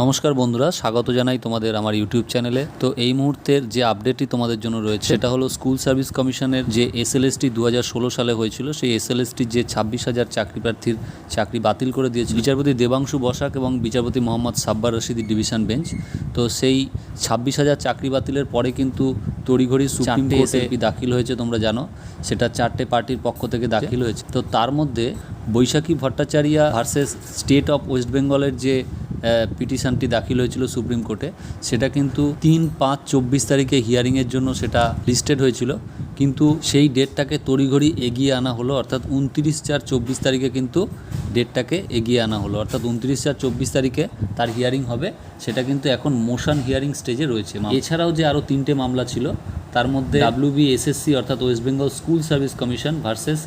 নমস্কার বন্ধুরা স্বাগত জানাই তোমাদের আমার ইউটিউব চ্যানেলে তো এই মুহূর্তের যে আপডেটটি তোমাদের জন্য রয়েছে সেটা হলো স্কুল সার্ভিস কমিশনের যে এসএলএসটি দু হাজার ষোলো সালে হয়েছিল সেই এসএলএসটির যে ছাব্বিশ হাজার চাকরি প্রার্থীর চাকরি বাতিল করে দিয়েছে বিচারপতি দেবাংশু বসাক এবং বিচারপতি মোহাম্মদ সাব্বার রশিদি ডিভিশন বেঞ্চ। তো সেই ছাব্বিশ হাজার চাকরি বাতিলের পরে কিন্তু তড়িঘড়ি সুপ্রিম কোর্টে দাখিল হয়েছে তোমরা জানো। সেটা চারটে পার্টির পক্ষ থেকে দাখিল হয়েছে। তো তার মধ্যে Baishakhi Bhattacharya versus state of West বেঙ্গলের যে পিটিশনটি দাখিল হয়েছিল সুপ্রিম কোর্টে সেটা কিন্তু তিন পাঁচ চব্বিশ তারিখে হিয়ারিংয়ের জন্য সেটা লিস্টেড হয়েছিল। কিন্তু সেই ডেটটাকে তড়িঘড়ি এগিয়ে আনা হলো, অর্থাৎ উনত্রিশ চার চব্বিশ তারিখে কিন্তু ডেটটাকে এগিয়ে আনা হলো। অর্থাৎ উনত্রিশ চার চব্বিশ তারিখে তার হিয়ারিং হবে, সেটা কিন্তু এখন মোশন হিয়ারিং স্টেজে রয়েছে। এছাড়াও যে আরও তিনটে মামলা ছিল, তার মধ্যে ডাব্লিউবি এসএসসি অর্থাৎ West Bengal school service commission versus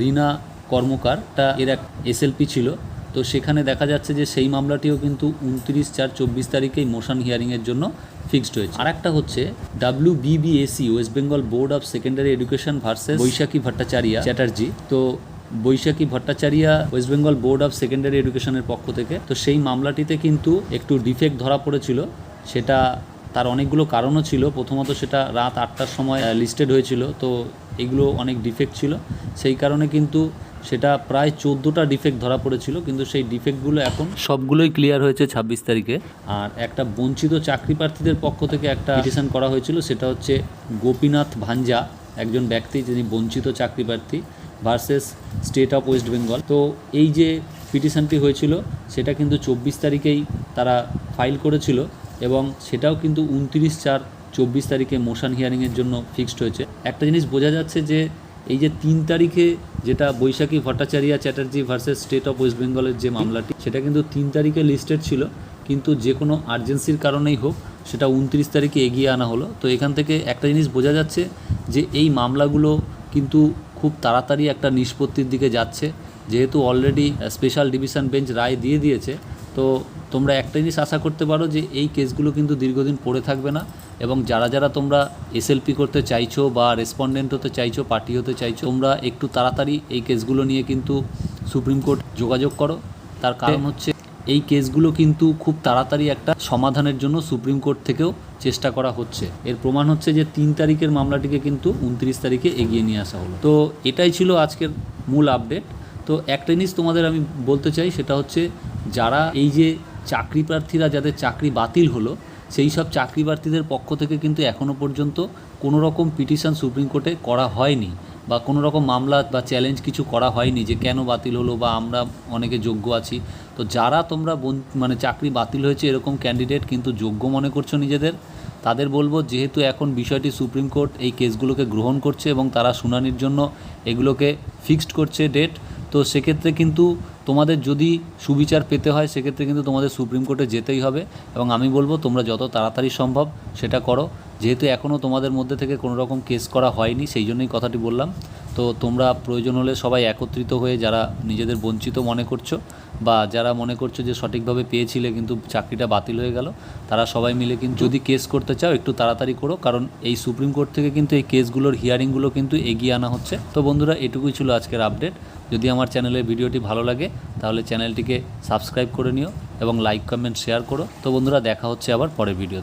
Rina কর্মকারটা এর এক এসএলপি ছিল। তো সেখানে দেখা যাচ্ছে যে সেই মামলাটিও কিন্তু উনত্রিশ চার চব্বিশ তারিখেই মোশন হিয়ারিংয়ের জন্য ফিক্সড হয়েছে। আর একটা হচ্ছে W BBSE West Bengal board of secondary education versus Baishakhi Bhattacharya, Chatterjee. তো Baishakhi Bhattacharya West Bengal board of secondary এডুকেশনের পক্ষ থেকে, তো সেই মামলাটিতে কিন্তু একটু ডিফেক্ট ধরা পড়েছিল। সেটা তার অনেকগুলো কারণও ছিল। প্রথমত সেটা রাত আটটার সময় লিস্টেড হয়েছিল। তো এগুলো অনেক ডিফেক্ট ছিল। সেই কারণে কিন্তু সেটা প্রায় চোদ্দোটা ডিফেক্ট ধরা পড়েছিল, কিন্তু সেই ডিফেক্টগুলো এখন সবগুলোই ক্লিয়ার হয়েছে ছাব্বিশ তারিখে। আর একটা বঞ্চিত চাকরি প্রার্থীদের পক্ষ থেকে একটা পিটিশন করা হয়েছিল, সেটা হচ্ছে গোপীনাথ ভাঞ্জা, একজন ব্যক্তি যিনি বঞ্চিত চাকরি প্রার্থী versus state of West Bengal তো এই যে পিটিশনটি হয়েছিল, সেটা কিন্তু চব্বিশ তারিখেই তারা ফাইল করেছিল এবং সেটাও কিন্তু উনত্রিশ চার চব্বিশ তারিখে মোশন হিয়ারিংয়ের জন্য ফিক্সড হয়েছে। একটা জিনিস বোঝা যাচ্ছে যে এই যে তিন তারিখে যেটা Baishakhi Bhattacharya Chatterjee versus state of West বেঙ্গলের যে মামলাটি, সেটা কিন্তু তিন তারিখে লিস্টেড ছিল, কিন্তু যে কোনো আর্জেন্সির কারণেই হোক সেটা উনত্রিশ তারিখে এগিয়ে আনা হলো। তো এখান থেকে একটা জিনিস বোঝা যাচ্ছে যে এই মামলাগুলো কিন্তু খুব তাড়াতাড়ি একটা নিষ্পত্তির দিকে যাচ্ছে, যেহেতু অলরেডি স্পেশাল ডিভিশন বেঞ্চ রায় দিয়ে দিয়েছে, তো তোমরা একটা জিনিস আশা করতে পারো যে এই কেসগুলো কিন্তু দীর্ঘদিন পড়ে থাকবে না এবং যারা যারা তোমরা এসএলপি করতে চাইছো বা রেসপন্ডেন্ট হতে চাইছো পার্টি হতে চাইছো, তোমরা একটু তাড়াতাড়ি এই কেসগুলো নিয়ে কিন্তু সুপ্রিম কোর্ট যোগাযোগ করো। তার কারণ হচ্ছে এই কেসগুলো কিন্তু খুব তাড়াতাড়ি একটা সমাধানের জন্য সুপ্রিম কোর্ট থেকেও চেষ্টা করা হচ্ছে। এর প্রমাণ হচ্ছে যে তিন তারিখের মামলাটিকে কিন্তু উনত্রিশ তারিখে এগিয়ে নিয়ে আসা হলো। তো এটাই ছিল আজকের মূল আপডেট তো একটা জিনিস তোমাদের আমি বলতে চাই, সেটা হচ্ছে যারা এই যে চাকরি প্রার্থীরা যাদের চাকরি বাতিল হলো, সেই সব চাকরি প্রার্থীদের পক্ষ থেকে কিন্তু এখনও পর্যন্ত কোনো রকম পিটিশন সুপ্রিম কোর্টে করা হয়নি বা কোনো রকম মামলা বা চ্যালেঞ্জ কিছু করা হয়নি যে কেন বাতিল হলো বা আমরা অনেকে যোগ্য আছি। তো যারা তোমরা মানে চাকরি বাতিল হয়েছে এরকম ক্যান্ডিডেট কিন্তু যোগ্য মনে করছ নিজেদের, তাদের বলব যেহেতু এখন বিষয়টি সুপ্রিম কোর্ট এই কেসগুলোকে গ্রহণ করছে এবং তারা শুনানির জন্য এগুলোকে ফিক্সড করছে ডেট তো সেক্ষেত্রে কিন্তু তোমাদের যদি সুবিচার পেতে হয়, সেক্ষেত্রে কিন্তু তোমাদের সুপ্রিম কোর্টে যেতেই হবে। এবং আমি বলব, তোমরা যত তাড়াতাড়ি সম্ভব সেটা করো। যেহেতু এখনও তোমাদের মধ্যে থেকে কোনো রকম কেস করা হয়নি, সেই জন্যই কথাটি বললাম। তো তোমরা প্রয়োজন হলে সবাই একত্রিত হয়ে যারা নিজেদের বঞ্চিত মনে করছ বা যারা মনে করছ যে সঠিকভাবে পেয়েছিলে কিন্তু চাকরিটা বাতিল হয়ে গেল, তারা সবাই মিলে কিন্তু যদি কেস করতে চাও একটু তাড়াতাড়ি করো, কারণ এই সুপ্রিম কোর্ট থেকে কিন্তু এই কেসগুলোর হিয়ারিংগুলো কিন্তু এগিয়ে আনা হচ্ছে। তো বন্ধুরা, এটুকুই ছিল আজকের আপডেট। যদি আমার চ্যানেলের ভিডিওটি ভালো লাগে, তাহলে চ্যানেলটিকে সাবস্ক্রাইব করে নিও এবং লাইক, কমেন্ট, শেয়ার করো। তো বন্ধুরা, দেখা হচ্ছে আবার পরের ভিডিওতে।